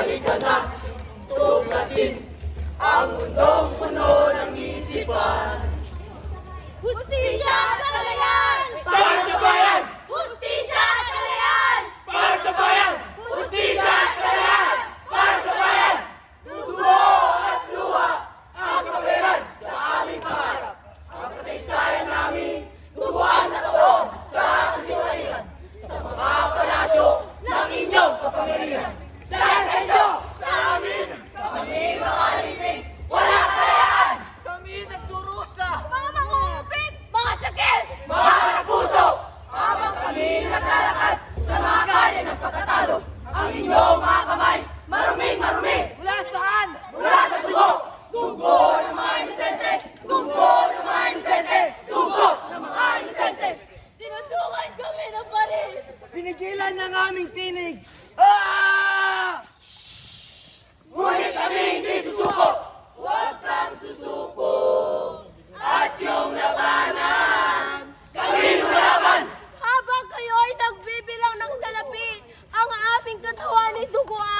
halika na, tuklasin ang mundong puno. ng baril! Pinigilan ng aming tinig! Ah! Ngunit kami hindi susuko! Huwag kang susuko! At yung labanan, kami lulaban! Habang kayo ay nagbibilang ng salapi, ang aming katawan ay duguan!